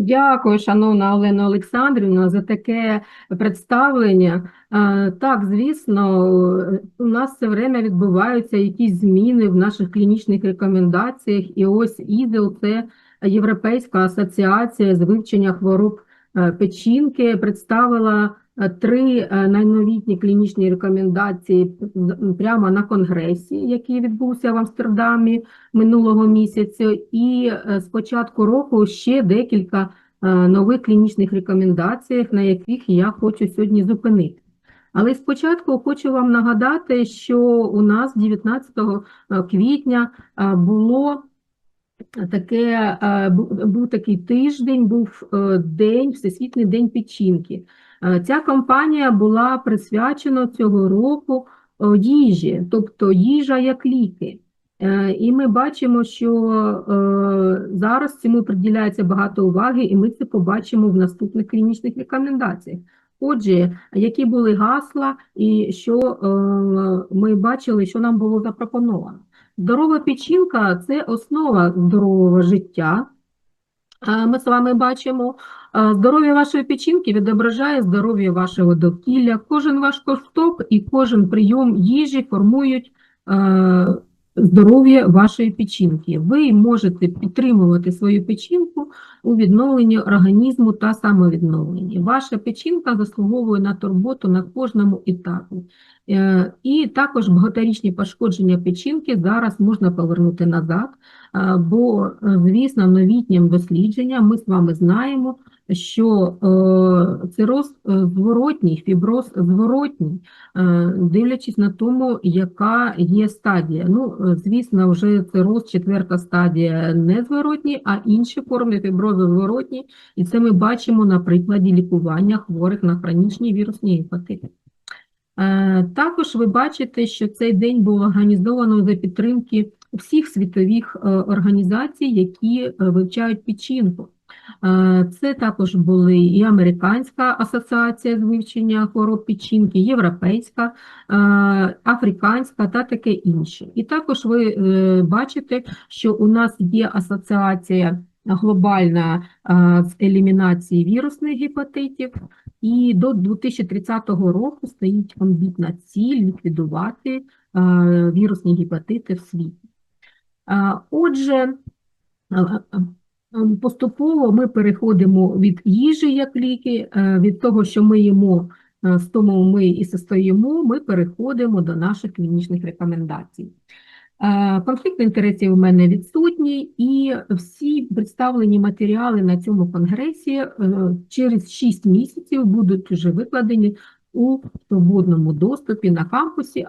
Дякую, шановна Олена Олександрівна, за таке представлення. Так, звісно, у нас все время відбуваються якісь зміни в наших клінічних рекомендаціях, і ось ІДЕЛ – це Європейська асоціація з вивчення хвороб печінки, представила три е, найновітні клінічні рекомендації прямо на конгресі, який відбувся в Амстердамі минулого місяця, і е, з початку року ще декілька е, нових клінічних рекомендацій, на яких я хочу сьогодні зупинити. Але спочатку хочу вам нагадати, що у нас 19 квітня е, було таке, е, був такий тиждень, був е, день, Всесвітній день печінки. Е, Ця кампанія була присвячена цього року е, їжі, тобто їжа як ліки. Е, І ми бачимо, що зараз цьому приділяється багато уваги, і ми це побачимо в наступних клінічних рекомендаціях. Отже, які були гасла, і що ми бачили, що нам було запропоновано. Здорова печінка – це основа здорового життя. Ми з вами бачимо, здоров'я вашої печінки відображає здоров'я вашого довкілля. Кожен ваш ковток і кожен прийом їжі формують е, здоров'я вашої печінки. Ви можете підтримувати свою печінку у відновленні організму та самовідновленні. Ваша печінка заслуговує на турботу на кожному етапі. Е, І також багаторічні пошкодження печінки зараз можна повернути назад, е, бо, е, звісно, новітнім дослідженням ми з вами знаємо, що цироз зворотній, фіброз зворотній, дивлячись на тому, яка є стадія. Ну, звісно, вже цироз четверта стадія не зворотній, а інші форми фіброзу зворотні, і це ми бачимо на прикладі лікування хворих на хронічні вірусні гепатити. Е, Також ви бачите, що цей день був організовано за підтримки всіх світових е, організацій, які е, вивчають печінку. Це також були і Американська асоціація з вивчення хвороб печінки, Європейська, Африканська та таке інше. І також ви бачите, що у нас є асоціація глобальна з елімінації вірусних гепатитів, і до 2030 року стоїть амбітна ціль ліквідувати вірусні гепатити в світі. Отже, поступово ми переходимо від їжі як ліки, від того, що ми їмо, з тому ми і состоїмо, ми переходимо до наших клінічних рекомендацій. Е, Конфлікт інтересів у мене відсутній, і всі представлені матеріали на цьому конгресі е, через 6 місяців будуть вже викладені у свободному доступі на кампусі,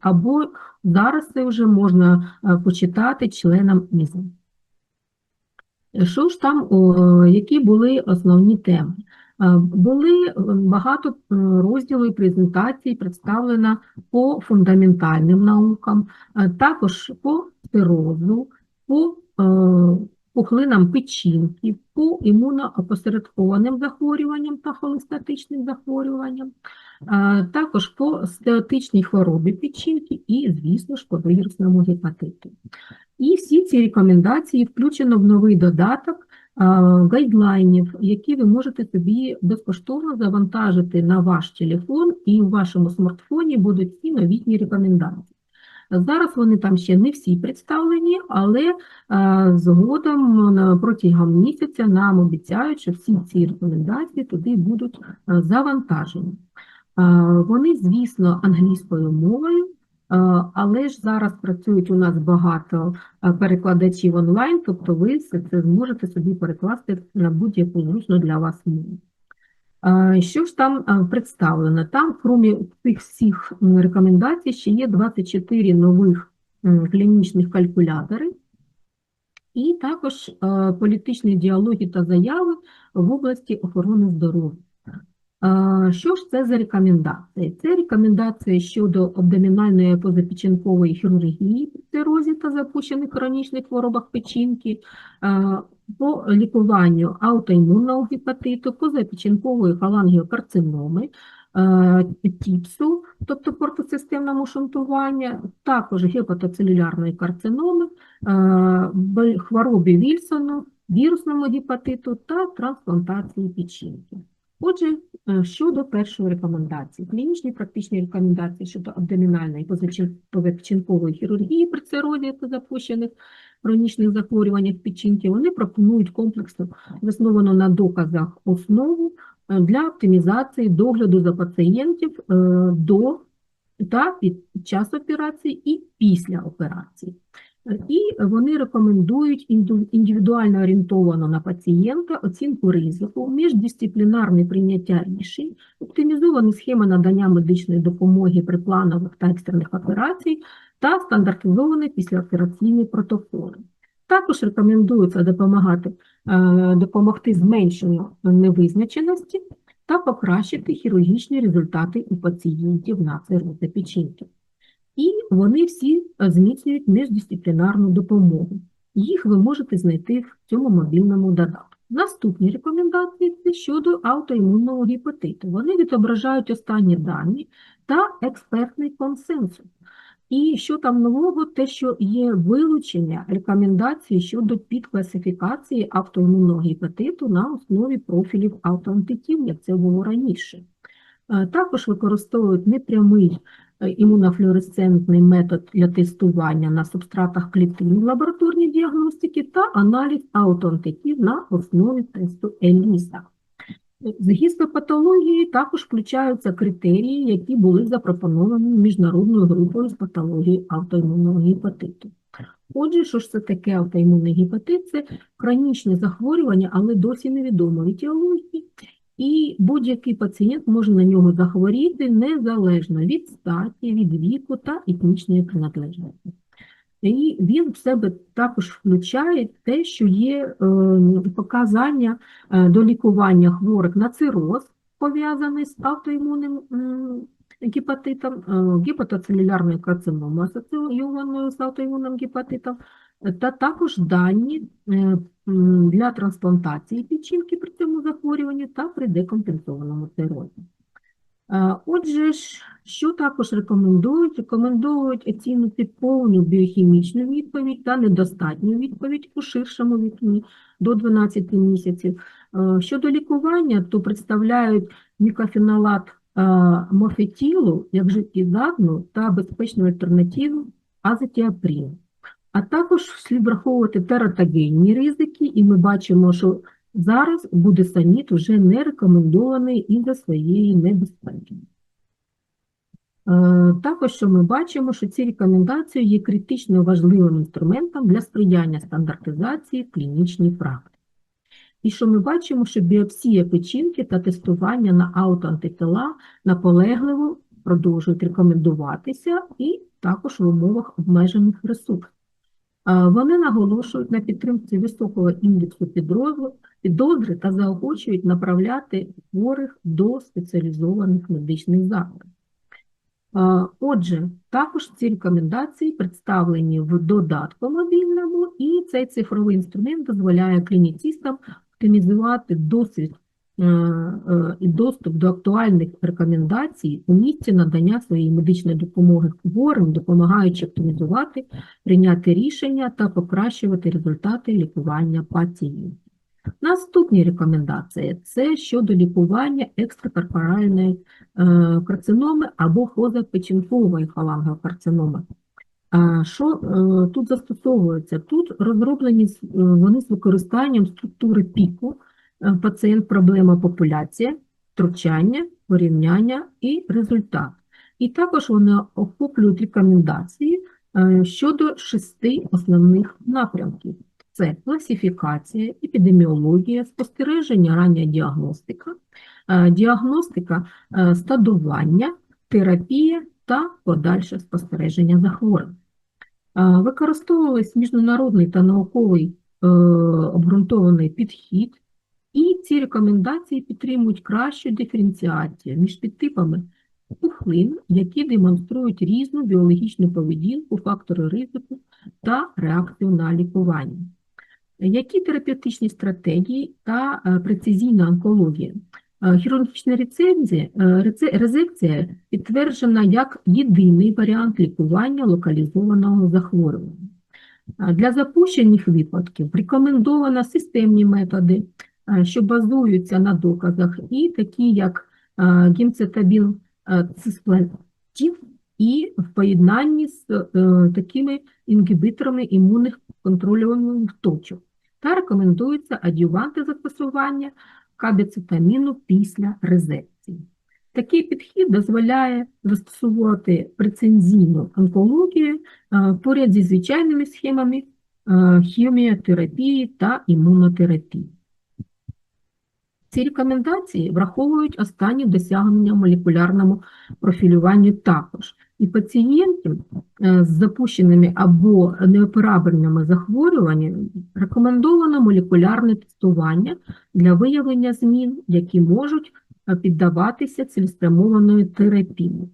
або зараз це вже можна е, почитати членам ІЗО. Що ж там, які були основні теми? Е, Були е, багато е, розділів і презентацій представлено по фундаментальним наукам, також по цирозу, по пухлинам печінки, по імуноопосередкованим захворюванням та холестатичним захворюванням, також по стеотичній хворобі печінки і, звісно ж, по вірусному гепатиту. І всі ці рекомендації включено в новий додаток гайдлайнів, які ви можете собі безкоштовно завантажити на ваш телефон, і у вашому смартфоні будуть ці новітні рекомендації. Зараз вони там ще не всі представлені, але згодом протягом місяця нам обіцяють, що всі ці рекомендації туди будуть завантажені. Вони, звісно, англійською мовою, але ж зараз працюють у нас багато перекладачів онлайн, тобто ви все це зможете собі перекласти на будь-яку зручну для вас мову. Що ж там представлено? Там, крім цих всіх рекомендацій, ще є 24 нових клінічних калькулятори, і також е, політичні діалоги та заяви в області охорони здоров'я. Що ж це за рекомендації? Це рекомендації щодо абдомінальної позапечінкової хірургії при цирозі та запущених хронічних хворобах печінки, по лікуванню аутоімунного гепатиту, позапечінкової холангіокарциноми, е, ТІПСу, тобто портосистемному шунтуванню, також гепатоцелюлярної карциноми, хворобі Вільсону, вірусному гепатиту та трансплантації печінки. Отже, е, щодо першої рекомендації, клінічні практичні рекомендації щодо абдомінальної позапечінкової хірургії при цирозі та запущених хронічних захворюваннях печінки, вони пропонують комплексно, засновану на доказах основу е, для оптимізації догляду за пацієнтів е, до та під час операції і після операції. І вони рекомендують індивідуально орієнтовано на пацієнта оцінку ризику, міждисциплінарне прийняття рішень, оптимізовані схеми надання медичної допомоги при планових та екстрених операцій та стандартизовані післяопераційні протоколи. Також рекомендується допомагати, е, допомогти зменшенню невизначеності та покращити хірургічні результати у пацієнтів на циррози печінки. І вони всі е, зміцнюють міждисциплінарну допомогу. Їх ви можете знайти в цьому мобільному додатку. Наступні рекомендації це щодо аутоімунного гепатиту. Вони відображають останні дані та експертний консенсус. І що там нового, те, що є вилучення рекомендацій щодо підкласифікації автоімунного гепатиту на основі профілів аутоантитів, як це було раніше. Е, Також використовують непрямий імунофлюоресцентний метод для тестування на субстратах клітин в лабораторній діагностики та аналіз аутоантитів на основі тесту ELISA. З гістопатології також включаються критерії, які були запропоновані міжнародною групою з патології автоімунного гепатиту. Отже, що ж це таке автоімунний гепатит? Це хронічне захворювання, але досі невідомо етіології, і будь-який пацієнт може на нього захворіти незалежно від статі, від віку та етнічної приналежності. І він в себе також включає те, що є е, показання е, до лікування хворих на цироз, пов'язаний з автоімунним гепатитом, е, гепатоцелюлярною карциномою асоційованою з автоімунним гепатитом, та також дані е, для трансплантації печінки при цьому захворюванні та при декомпенсованому цирозі. Е, Отже що також рекомендують? Рекомендують оцінити повну біохімічну відповідь та недостатню відповідь у ширшому вікні до 12 місяців. Е, Щодо лікування, то представляють мікофенолат мофетілу як життєздатну та безпечну альтернативу азотіаприну. А також слід враховувати тератогенні ризики, і ми бачимо, що Зараз будесоніт вже не рекомендований із-за своєї небезпеки. Е, Також що ми бачимо, що ці рекомендації є критично важливим інструментом для сприяння стандартизації клінічній практиці. І що ми бачимо, що біопсія печінки та тестування на аутоантитела наполегливо продовжують рекомендуватися і також в умовах обмежених ресурсів. Вони наголошують на підтримці високого індексу підозри та заохочують направляти хворих до спеціалізованих медичних закладів. Отже, також ці рекомендації представлені в додатку мобільному, і цей цифровий інструмент дозволяє клініцистам оптимізувати досвід і доступ до актуальних рекомендацій у місці надання своєї медичної допомоги хворим, допомагаючи оптимізувати, прийняти рішення та покращувати результати лікування пацієнтів. Наступні рекомендації – це щодо лікування екстракорпоральної е, карциноми або позапечінкової холангіокарциноми. А Що е, тут застосовується? Тут розроблені е, вони з використанням структури піку, е, пацієнт, проблема, популяція, втручання, порівняння і результат. І також вони охоплюють рекомендації е, щодо шести основних напрямків. Це класифікація, епідеміологія, спостереження, рання діагностика, е, діагностика е, стадування, терапія та подальше спостереження захворювань. Е, Використовувались міжнародний та науковий е, обґрунтований підхід, і ці рекомендації підтримують кращу диференціацію між підтипами пухлин, які демонструють різну біологічну поведінку, фактори ризику та реакцію на лікування. Які терапевтичні стратегії та е, прецизійна онкологія? Е, Хірургічна рецензія, е, резекція підтверджена як єдиний варіант лікування локалізованого захворювання. Для запущених випадків рекомендовано системні методи, що базуються на доказах, і такі як а, гімцетабін а, цисплатів і в поєднанні з е, такими інгібіторами імунних контрольованих точок. Та рекомендуються адюванти застосування кабіцетаміну після резекції. Такий підхід дозволяє застосовувати прецензійну онкологію е, поряд зі звичайними схемами е, хіміотерапії та імунотерапії. Ці рекомендації враховують останні досягнення в молекулярному профілюванню також. І пацієнтів е, з запущеними або неоперабельними захворюваннями рекомендовано молекулярне тестування для виявлення змін, які можуть е, піддаватися цілеспрямованої терапії.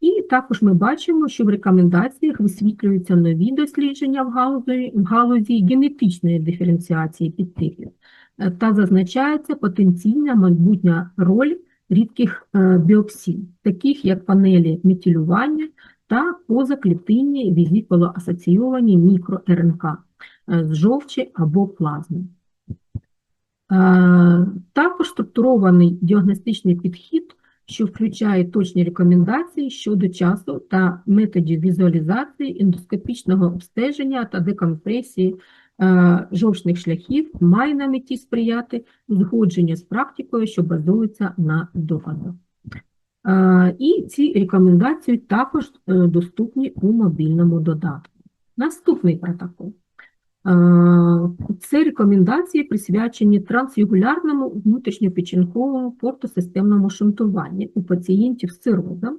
І також ми бачимо, що в рекомендаціях висвітлюються нові дослідження в галузі, в галузі генетичної диференціації підтипів е, та зазначається потенційна майбутня роль рідких е, біопсій, таких як панелі метилювання та позаклітинні візикулоасоційовані мікро-РНК е, з жовчі або плазми. Е, Також структурований діагностичний підхід, що включає точні рекомендації щодо часу та методів візуалізації, ендоскопічного обстеження та декомпресії е, жовчних шляхів, має на меті сприяти узгодженню з практикою, що базується на доказах. Е, І ці рекомендації також е, доступні у мобільному додатку. Наступний протокол. Е, Це рекомендації присвячені трансюгулярному внутрішньопечінковому портосистемному шунтуванню у пацієнтів з цирозом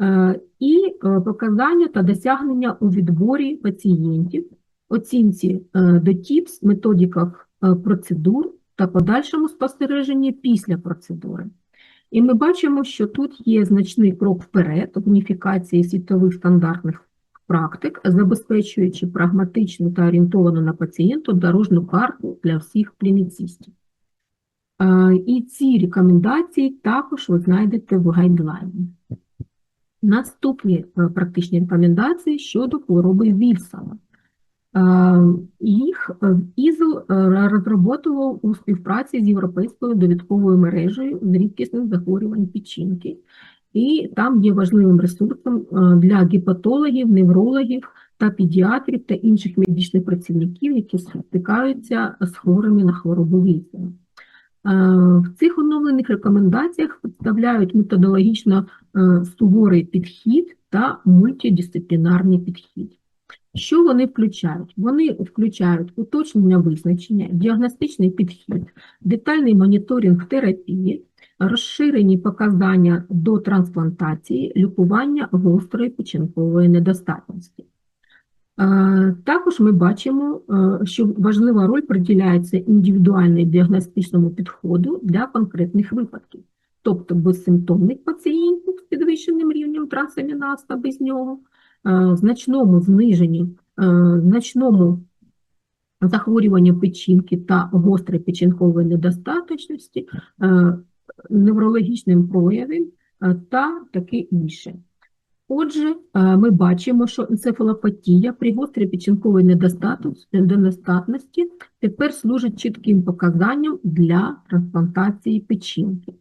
е, і е, показання та досягнення у відборі пацієнтів, оцінці е, до ТІПС, методиках е, процедур та подальшому спостереженні після процедури. І ми бачимо, що тут є значний крок вперед в уніфікації світових стандартних практик, забезпечуючи прагматичну та орієнтовану на пацієнту дорожну карту для всіх клініцистів. Е, І ці рекомендації також ви знайдете в гайдлайні. Наступні е, практичні рекомендації щодо хвороби Вільсона. Е, Їх е, ІЗО е, розроботував у співпраці з Європейською довідковою мережею з рідкісних захворювань печінки. І там є важливим ресурсом для гепатологів, неврологів та педіатрів та інших медичних працівників, які стикаються з хворими на хворобу. Е, В цих оновлених рекомендаціях представляють методологічно суворий підхід та мультидисциплінарний підхід. Що вони включають? Вони включають уточнення визначення, діагностичний підхід, детальний моніторинг терапії, розширені показання до трансплантації, лікування гострої печінкової недостатності. Е, Також ми бачимо, е, що важлива роль приділяється індивідуальному діагностичному підходу для конкретних випадків, тобто безсимптомних пацієнтів з підвищеним рівнем трансаміназ та без нього, значному зниженні, значному захворюванню печінки та гострої печінкової недостаточності, неврологічним проявам та таке інше. Отже, ми бачимо, що енцефалопатія при гострій печінковій недостатності тепер служить чітким показанням для трансплантації печінки.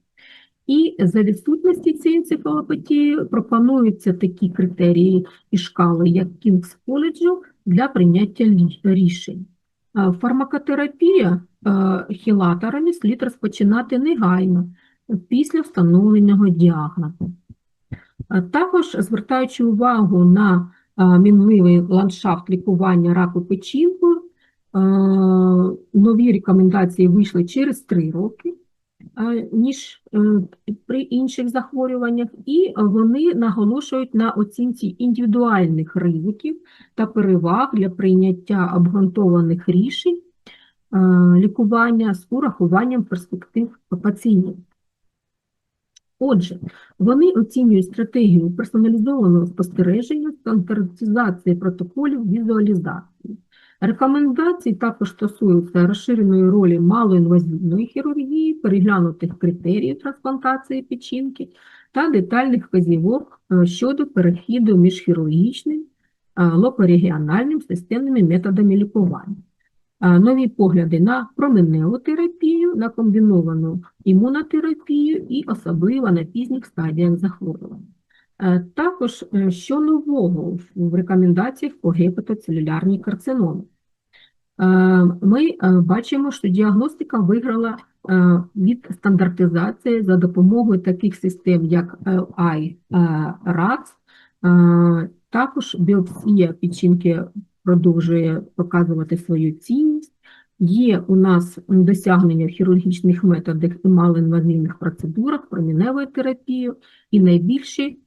І за відсутності цієї енцефалопатії пропонуються такі критерії і шкали, як King's College для прийняття рішень. Е, Фармакотерапія е, хілаторами слід розпочинати негайно після встановленого діагнозу. Також звертаючи увагу на мінливий ландшафт лікування раку печінкою, а, нові рекомендації вийшли через 3 роки, ніж е, при інших захворюваннях, і вони наголошують на оцінці індивідуальних ризиків та переваг для прийняття обґрунтованих рішень лікування з урахуванням перспектив пацієнта. Отже, вони оцінюють стратегію персоналізованого спостереження, стандартизації протоколів, візуалізації. Рекомендації також стосуються розширеної ролі малоінвазивної хірургії, переглянутих критеріїв трансплантації печінки та детальних вказівок е, щодо перехіду між хірургічним е, локорегіональним системними методами лікування. Е, Нові погляди на променеву терапію, на комбіновану імунотерапію і особливо на пізніх стадіях захворювання. Також, що нового в рекомендаціях по гепатоцелюлярній карциномі? Е, Ми е, бачимо, що діагностика виграла е, від стандартизації за допомогою таких систем, як LI Е, Також біопсія печінки продовжує показувати свою цінність. Є у нас досягнення в хірургічних методах і малоінвазивних процедурах, проміневої терапії, і найбільші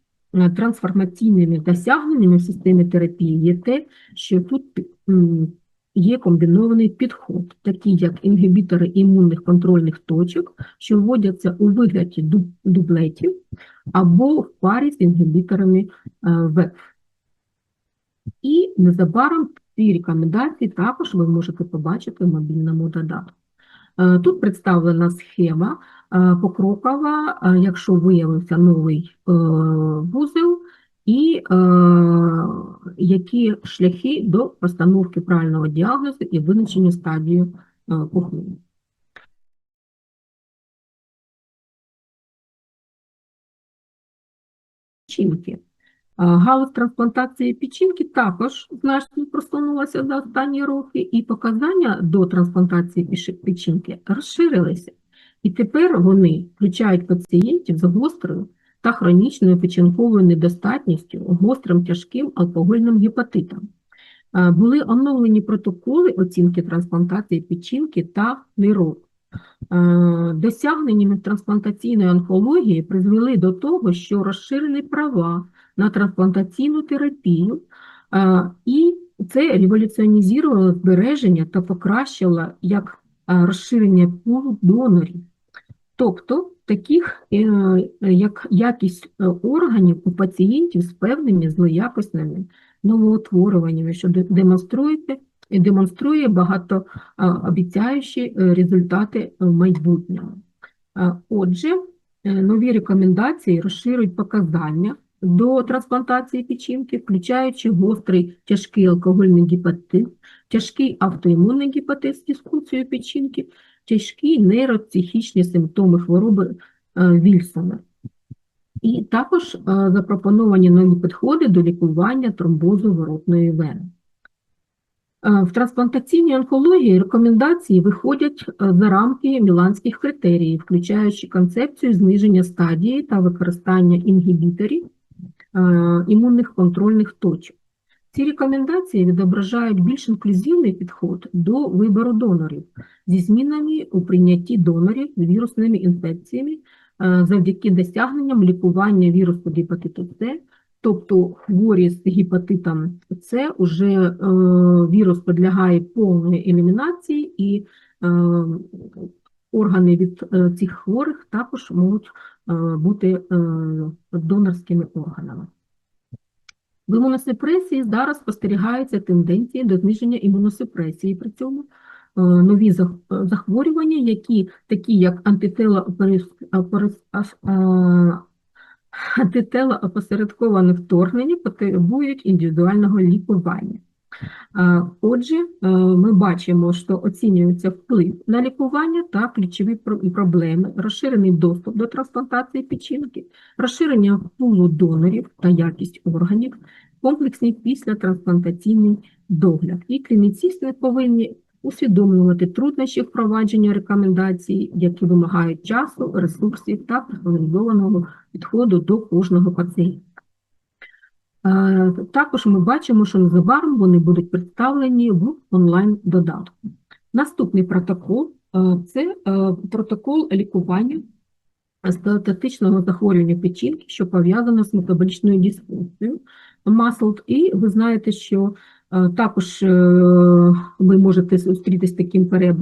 трансформаційними досягненнями в системі терапії є те, що тут є комбінований підход, такі як інгібітори імунних контрольних точок, що вводяться у вигляді дублетів або в парі з інгібіторами е, ВЕФ. І незабаром ці рекомендації також ви можете побачити в мобільному додатку. Е, Тут представлена схема е, покрокова, якщо виявився новий вузел, і е, які шляхи до постановки правильного діагнозу і визначення стадії е, похмілля. Печінки. Е, Галузь трансплантації печінки також значно просунулася за останні роки, і показання до трансплантації печінки розширилися. І тепер вони включають пацієнтів з гострою та хронічною печінковою недостатністю, гострим тяжким алкогольним гепатитом. Е, Були оновлені протоколи оцінки трансплантації печінки та нирок. Е, Досягненнями трансплантаційної онкології призвели до того, що розширені права на трансплантаційну терапію, е, і це революціонізувало збереження та покращило як розширення пулу донорів. Тобто таких е, як якість е, органів у пацієнтів з певними злоякісними новоутворюваннями, що де- демонструєте і демонструє багатообіцяючі е, результати в майбутньому. Отже, нові рекомендації розширюють показання до трансплантації печінки, включаючи гострий тяжкий алкогольний гепатит, тяжкий автоімунний гепатит з дискусією печінки, тяжкі нейропсихічні симптоми хвороби е, Вільсона. І також е, запропоновані нові підходи до лікування тромбозу воротної вени. Е, В трансплантаційній онкології рекомендації виходять за рамки міланських критеріїв, включаючи концепцію зниження стадії та використання інгібіторів імунних контрольних точок. Ці рекомендації відображають більш інклюзивний підход до вибору донорів зі змінами у прийнятті донорів з вірусними інфекціями е, завдяки досягненням лікування вірусу гепатиту С, тобто хворі з гепатитом С уже е, вірус підлягає повної елімінації і е, органи від цих хворих також можуть бути донорськими органами. В імуносупресії зараз спостерігаються тенденції до зниження імуносупресії при цьому. Е, Нові захворювання, які такі як антителоопосередковане вторгнення, потребують індивідуального лікування. Отже, е, ми бачимо, що оцінюється вплив на лікування та ключові проблеми, розширений доступ до трансплантації печінки, розширення пулу донорів та якість органів, комплексний післятрансплантаційний догляд. І клініцисти повинні усвідомлювати труднощі впровадження рекомендацій, які вимагають часу, ресурсів та персоналізованого підходу до кожного пацієнта. Також ми бачимо, що незабаром вони будуть представлені в онлайн-додатку. Наступний протокол це протокол лікування статистичного захворювання печінки, що пов'язано з метаболічною дисфункцією МАСЛД. І ви знаєте, що також е, ви можете зустрітися з таким е,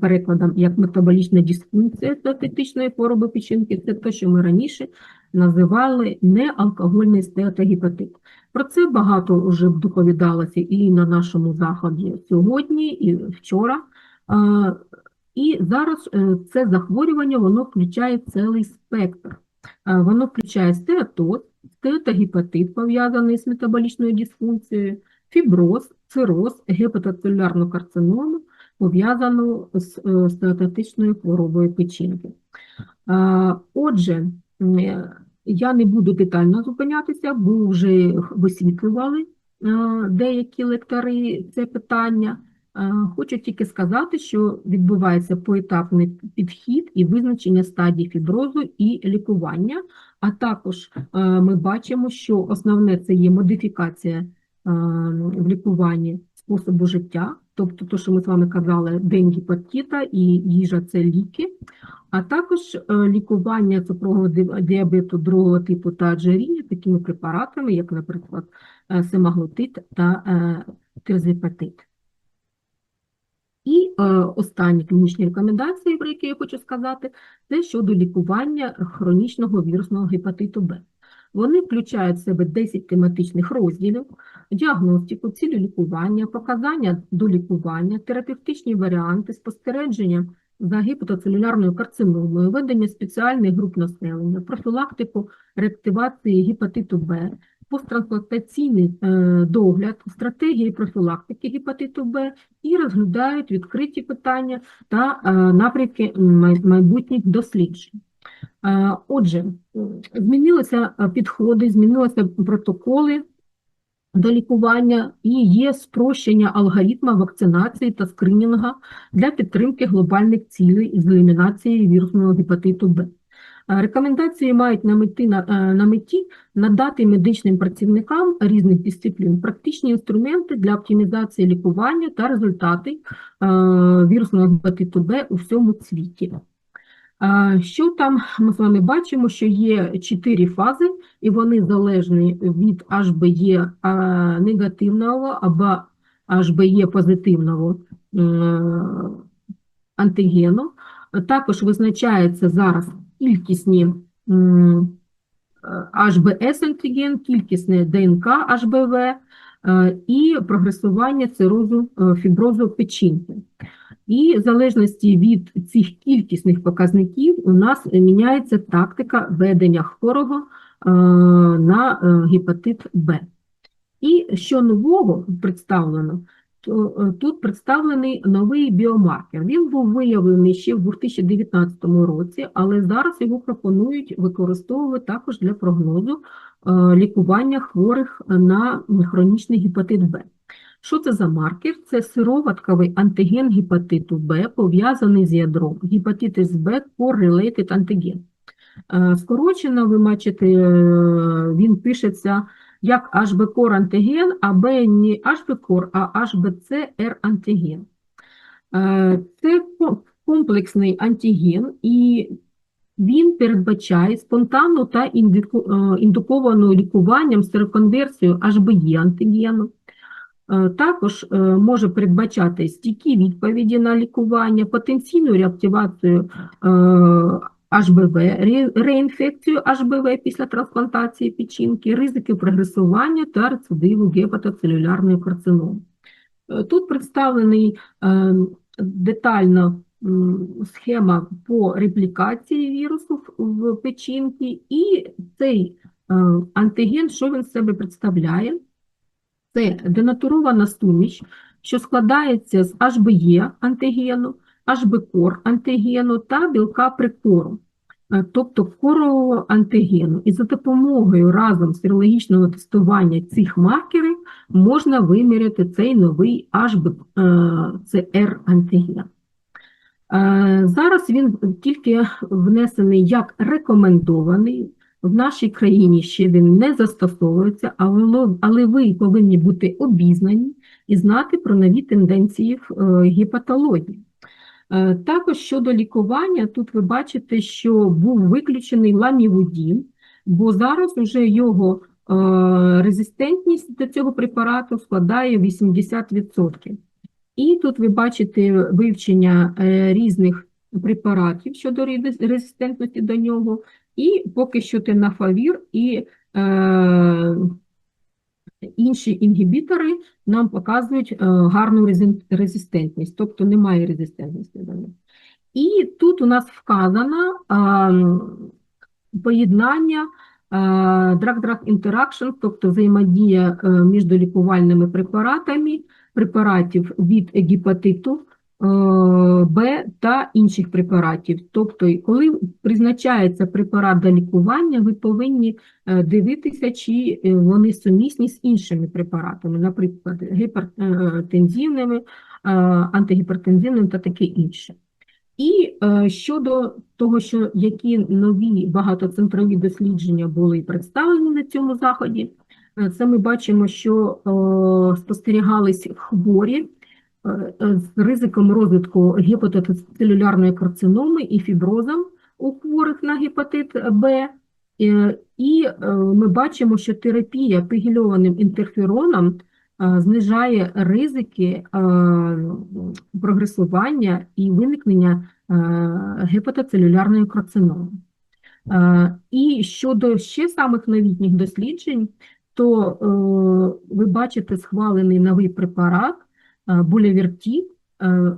перекладом, як метаболічна дисфункція статичної хвороби печінки. Це те, що ми раніше називали неалкогольний стеатогепатит. Про це багато вже доповідалося і на нашому заході сьогодні, і вчора. Е, І зараз е, це захворювання воно включає цілий спектр. Е, Воно включає стеатоз, стеатогепатит, пов'язаний з метаболічною дисфункцією, фіброз, цироз, гепатоцелюлярну карциному, пов'язану з е, хворобою печінки. Е, Отже, я не буду детально зупинятися, бо вже висвітлювали е, деякі лектори це питання. Е, Хочу тільки сказати, що відбувається поетапний підхід і визначення стадій фіброзу і лікування, а також е, ми бачимо, що основне це є модифікація е, в лікуванні способу життя, тобто те, що ми з вами казали, день гепатита і їжа це ліки, а також е, лікування цукрового діабету другого типу та аджиріння такими препаратами, як, наприклад, е, семаглутид та е. І е, останні клінічні рекомендації, про які я хочу сказати, це щодо лікування хронічного вірусного гепатиту Б. Вони включають в себе 10 тематичних розділів, діагностику, цілі лікування, показання до лікування, терапевтичні варіанти, спостереження за гепатоцелюлярною карциномою, ведення спеціальних груп населення, профілактику реактивації гепатиту Б, посттрансплантаційний е, догляд, стратегії профілактики гепатиту Б і розглядають відкриті питання та е, напрямки майбутніх досліджень. Отже, змінилися е, підходи, змінилися протоколи до лікування і є спрощення алгоритму вакцинації та скринінгу для підтримки глобальних цілей з елімінації вірусного гепатиту Б. Е, Рекомендації мають на меті, е, на меті надати медичним працівникам різних дисциплін практичні інструменти для оптимізації лікування та результати вірусного гепатиту Б у всьому світі. Що там ми з вами бачимо, що є чотири фази, і вони залежні від HBE негативного або HBE позитивного е, антигену. Також визначається зараз кількісні м, е, HBS-антиген, кількісне ДНК HBV е, і прогресування цирозу е, фіброзу печінки. І в залежності від цих кількісних показників у нас міняється тактика ведення хворого е, на е, гепатит Б. І що нового представлено, то е, тут представлений новий біомаркер. Він був виявлений ще в 2019 році, але зараз його пропонують використовувати також для прогнозу лікування хворих на хронічний гепатит Б. Що це за маркер? Це сироватковий антиген гепатиту Б, пов'язаний з ядром. Гепатитис Б correlated антиген. Скорочено, ви бачите, е, він пишеться як HB-core антиген, а Б не HB-core, а HBCR антиген. Е, Це комплексний антиген, і він передбачає спонтанну та е, індуковану лікуванням сероконверсію HBE антигену. Е, Також е, може передбачати стійкі відповіді на лікування, потенційну реактивацію е, HBV, реінфекцію HBV після трансплантації печінки, ризики прогресування та рецидиву гепатоцелюлярної карциноми. Е, Тут представлений е, детально схема по реплікації вірусу в- печінки, і цей е, антиген, що він себе представляє? Це денатурована суміш, що складається з HBE антигену, HB-кор антигену та білка прикору, е, тобто корового антигену. І за допомогою разом серологічного тестування цих маркерів можна виміряти цей новий HBCR антиген. Е, Зараз він тільки внесений як рекомендований. В нашій країні ще він не застосовується, але, ви повинні бути обізнані і знати про нові тенденції в е, гепатології. Е, Також щодо лікування, тут ви бачите, що був виключений ламівудін, бо зараз вже його е, резистентність до цього препарату складає 80%. І тут ви бачите вивчення різних препаратів щодо резистентності до нього, і поки що тенафавір і е, інші інгібітори нам показують е, гарну резистентність, тобто немає резистентності до них. І тут у нас вказано м, поєднання drug-drug interaction, тобто взаємодія е, між лікувальними препаратами, препаратів від гепатиту е, Б та інших препаратів. Тобто, коли призначається препарат для лікування, ви повинні е, дивитися, чи е, вони сумісні з іншими препаратами, наприклад, гіпертензивними, е, антигіпертензивними та таке інше. І е, щодо того, що які нові багатоцентрові дослідження були представлені на цьому заході, е, це ми бачимо, що е, спостерігались хворі е, е, з ризиком розвитку гепатоцелюлярної карциноми і фіброзом у хворих на гепатит Б. Е, І е, ми бачимо, що терапія пегільованим інтерфероном е, знижає ризики е, прогресування і виникнення е, гепатоцелюлярної карциноми. Е, І щодо ще самих новітніх досліджень, то е, ви бачите схвалений новий препарат е, булявертів е,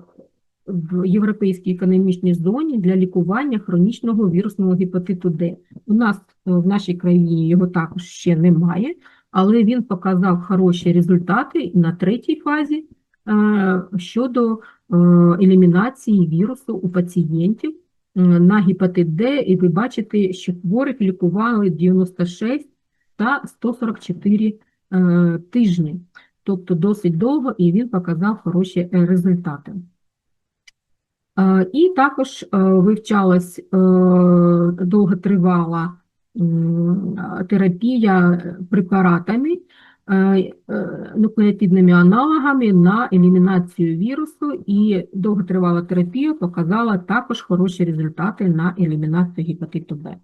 в Європейській економічній зоні для лікування хронічного вірусного гепатиту Д. У нас е, в нашій країні його також ще немає, але він показав хороші результати на третій фазі щодо елімінації вірусу у пацієнтів на гепатит Д, і ви бачите, що хворих лікували 96 та 144 е, тижні, тобто досить довго, і він показав хороші е, результати. Е, І також е, вивчалась довготривала терапія препаратами, нуклеотидними аналогами на елімінацію вірусу, і довготривала терапія показала також хороші результати на елімінацію гепатиту Б.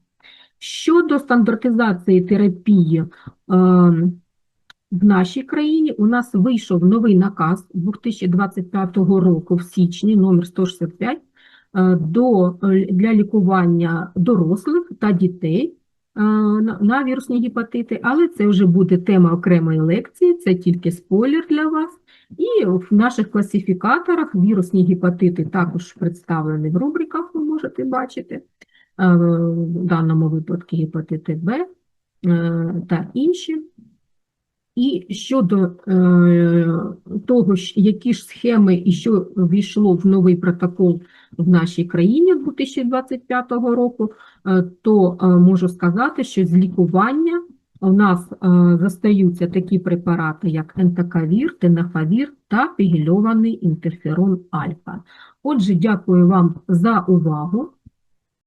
Щодо стандартизації терапії е, в нашій країні, у нас вийшов новий наказ 2025 року в січні, номер 165, е, до, е, для лікування дорослих та дітей е, на, вірусні гепатити, але це вже буде тема окремої лекції, це тільки спойлер для вас. І в наших класифікаторах вірусні гепатити також представлені в рубриках, ви можете бачити. В даному випадку гепатити Б та інші. І щодо е, того, які ж схеми і що ввійшло в новий протокол в нашій країні 2025 року, е, то е, можу сказати, що з лікування у нас е, застаються такі препарати, як ентакавір, тенафавір та пігельований інтерферон альфа. Отже, дякую вам за увагу.